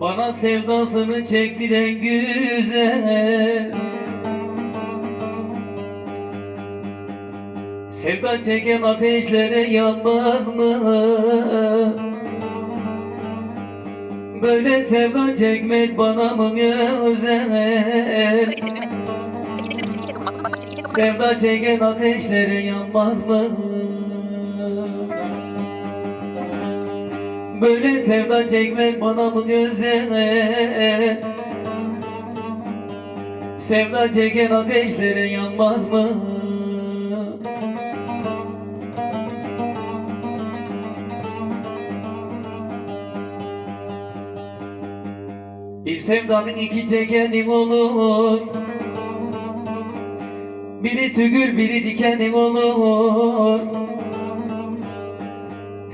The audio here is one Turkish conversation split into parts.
Bana sevdasını çektiren güzel Sevda çeken ateşlere yanmaz mı? Böyle sevda çekmek bana mı özel? Sevda çeken ateşlere yanmaz mı? Böyle sevda çekmek bana mı güzel? Sevda çeken ateşlere yanmaz mı? Bir sevdanın iki çekenim olur Biri sügür biri dikenim olur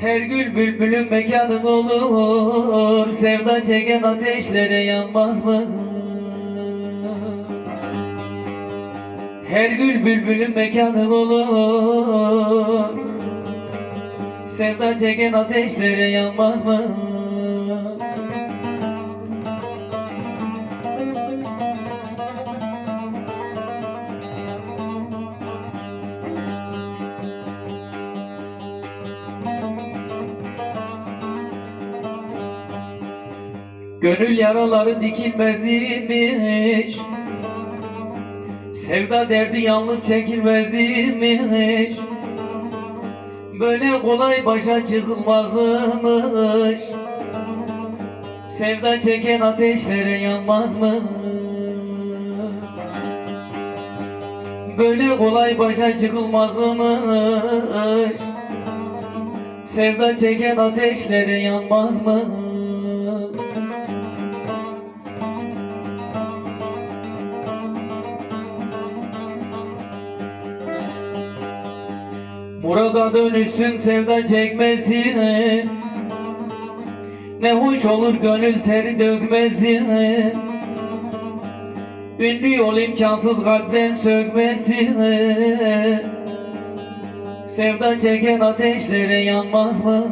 her gül bülbülün mekanın olur Sevda çeken ateşlere yanmaz mı? Her gül bülbülün mekanın olur Sevda çeken ateşlere yanmaz mı? Gönül yaraları dikilmez imiş. Sevda derdi yalnız çekilmez imiş. Böyle kolay başa çıkılmazmış Sevda çeken ateşlere yanmaz mı? Böyle kolay başa çıkılmazmış Sevda çeken ateşlere yanmaz mı? Murada dönüşsün sevda çekmesine Ne hoş olur gönül teri dökmesine Ünlü yol imkansız kalpten sökmesine Sevda çeken ateşlere yanmaz mı?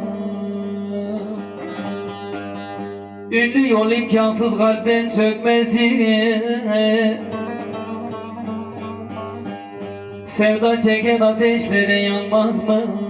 Ünlü yol imkansız kalpten sökmesine Sevda çeken ateşlere yanmaz mı?